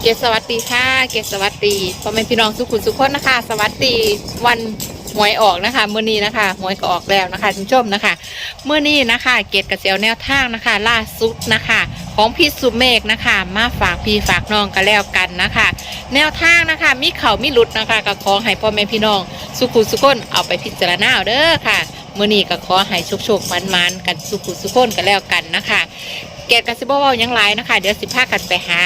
เกศสวัสดีค่ะ เกศสวัสดีพ่อแม่พี่น้องสุขุมสุขคนนะคะ สวัสดีวันหวยออกนะคะเมื่อนี้นะคะหวยก็ออกแล้วนะคะคุณผู้ชมนะคะเมื่อนี้นะคะ เกศกระเจียวแนวทางนะคะ ล่าสุดนะคะ ของพี่สุเมฆนะคะ มาฝากพี่ฝากน้องกันแล้วกันนะคะ แนวทางนะคะ มีเข่ามีหลุดนะคะก็ของให้พ่อแม่พี่น้อง สุขุสุขคนเอาไปพิจารณาเอาเด้อค่ะเมื่อนี้ก็ขอให้โชคโชคมันมันกันสุขุสุขคนกันแล้วกันนะคะ เกตกับซิบว่ายังไรนะคะ เดี๋ยวสิพากันไปหา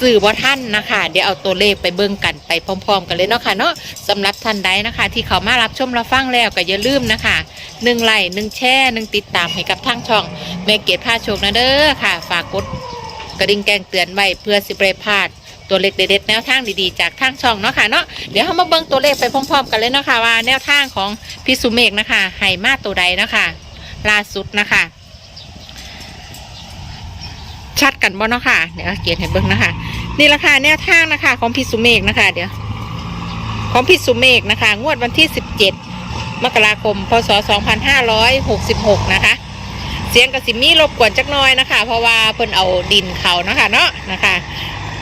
สื่อบ่ท่านนะคะ เดี๋ยวเอาตัวเลขไปเบิ่งกันไปพร้อม ๆ กันเลยเนาะค่ะเนาะสำหรับท่านใดนะคะ ที่เขามารับชมรับฟังแล้วก็อย่าลืมนะคะหนึ่งไลค์หนึ่งแช่หนึ่งติดตามให้กับทางช่องแม่เกตพาโชคนะเด้อค่ะ ฝากกดกระดิ่งแจ้งเตือนไว้เพื่อสิบเรพลาดตัวเลขเด็ดๆแนวทางดีๆจากทางช่องเนาะค่ะเนาะเดี๋ยวเรามาเบิ่งตัวเลขไปพร้อม ๆ กันเลยเนาะค่ะว่าแนวทางของพี่สุเมฆนะคะให้มาตัวใดนะคะล่าสุดนะคะ ชัดกันบ่เนาะค่ะเดี๋ยวเกียรติให้เบิ่งนะคะนี่แหละค่ะแนวทางนะคะ ของพี่สุเมฆนะคะ เดี๋ยวของพี่สุเมฆนะคะ งวดวันที่17มกราคม พศ2566นห้าร้อยหกสิบหกนะคะ เสียงกระสิมีรบกวนจักน้อยนะคะ เพราะว่าเพิ่นเอาดินเขานะคะเนาะนะคะ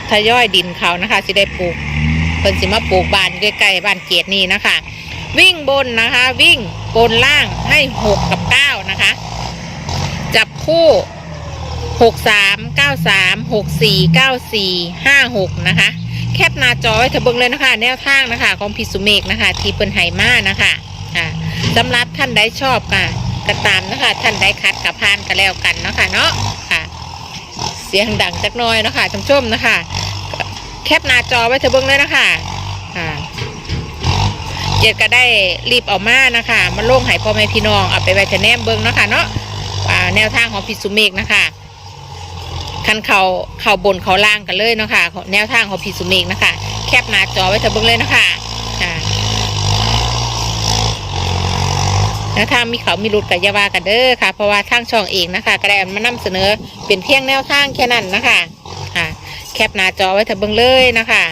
ทยอยดินเขานะคะสิได้ปลูกเพิ่นสิมาปลูกบ้านใกล้ๆบ้านเกียรตินี่นะคะ วิ่งบนนะคะ วิ่งบนล่างให้หกกับเก้านะคะ จับคู่ หกสามเก้าสามหกสี่เก้าสี่ห้าหกนะคะ แคปหน้าจอไว้เถอะเบิ่งเลยนะคะ แนวทางนะคะ ของพิสุเมกนะคะ ที่เปิ้นไหมานะคะค่ะสำหรับท่านใดชอบค่ะก็ตามนะคะ ท่านใดคัดกับพานก็แล้วกันเนาะค่ะเนาะค่ะ เสียงดังจักน้อยเนาะคะท่านผู้ชมนะคะ แคปหน้าจอไว้เถอะเบิ่งเลยนะคะค่ะเจ็ดก็ได้รีบเอามานะคะ มาลงให้พ่อแม่พี่น้องเอาไปไว้เถอแนมเบิ่งเนาะค่ะเนาะอ่าแนวทางของพิสุเมกนะคะ คันเขาเขาบนเขาล่างกันเลยเนาะค่ะแนวทางของพีสุเมกนะคะ แคปหน้าจอไว้เถอะเบิ่งเลยนะคะค่ะแนวทางมีเขามีรุดกับยาวากันเด้อค่ะ เพราะว่าทางช่องเองนะคะก็ได้เอามานำเสนอเป็นเพียงแนวทางแค่นั้นนะคะค่ะ แคปหน้าจอไว้เถอะเบิ่งเลยนะคะ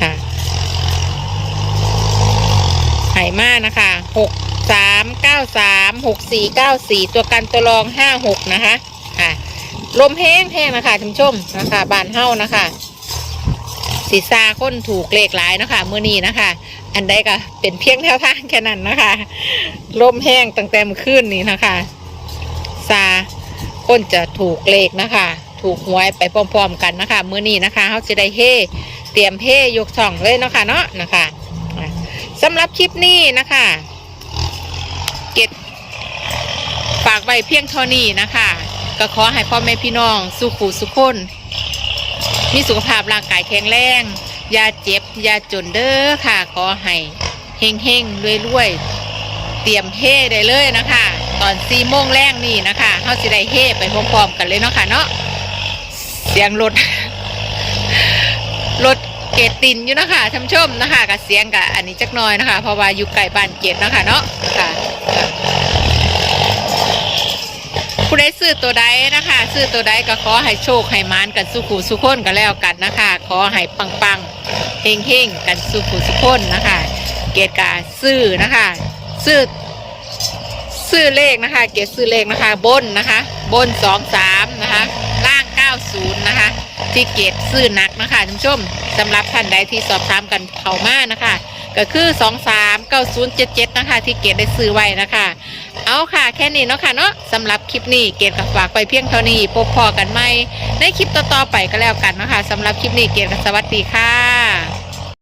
ค่ะไหมานะคะหกสามเก้าสามหกสี่เก้าสี่ตัวกันตัวรองห้าหกนะคะ ค่ะลมแห้งแห้งนะคะท่านผู้ชมนะคะบานเฮ้านะคะสีซาค้นถูกเลขหลายนะคะเมื่อนี้นะคะ อันใดก็เป็นเพียงแนวทางแค่นั้นนะคะลมแห้งตั้งแต่เมื่อคืนนี้นะคะซาค้นจะถูกเลขนะคะ ถูกหวยไปพร้อมๆกันนะคะเมื่อนี้นะคะเขาจะได้เฮเตรียมเฮยกช่องเลยนะคะเนาะนะคะอะสำหรับคลิปนี้นะคะ เก็บฝากไว้เพียงเท่านี้นะคะ ก็ขอให้พ่อแม่พี่น้องสุขุสุขคนมีสุขภาพร่างกายแข็งแรงอย่าเจ็บอย่าจนเด้อค่ะ ขอให้เฮงเฮงรวยรวยเตรียมเฮได้เลยนะคะ ตอนสี่โมงแรกนี่นะคะเขาสิได้เฮไปพร้อมๆกันเลยเนาะค่ะเนาะเสียงรถรถเกตตินอยู่นะคะท่านชมนะคะกับเสียงกับอันนี้จักน้อยนะคะ เพราะว่าอยู่ไกลบ้านเกตเนาะคะเนาะค่ะ ผู้ใดซื้อตัวใดนะคะ ซื้อตัวใดก็ขอให้โชคให้มานกันสุขุสุขคนกันแล้วกันนะคะ ขอให้ปังปังๆเฮงเฮงกันสุขุสุขคนนะคะ เกตกาซื้อนะคะ ซื้อซื้อเลขนะคะ เกตซื้อเลขนะคะ บนนะคะ บนสองสามนะคะล่างเก้าศูนย์นะคะที่เกตซื้อนักนะคะท่านผู้ชมสำหรับท่านใดที่สอบถามกันเข้ามานะคะ ก็คือสองสามเก้าศูนย์เจ็ดเจ็ดนะคะ ที่เกดได้ซื้อไว้นะคะ เอาค่ะแค่นี้เนาะค่ะเนาะสำหรับคลิปนี้เกดกับฝากไปเพียงเท่านี้พบพอกันไหมในคลิปต่อๆไปก็แล้วกันนะคะสำหรับคลิปนี้เกดกับสวัสดีค่ะ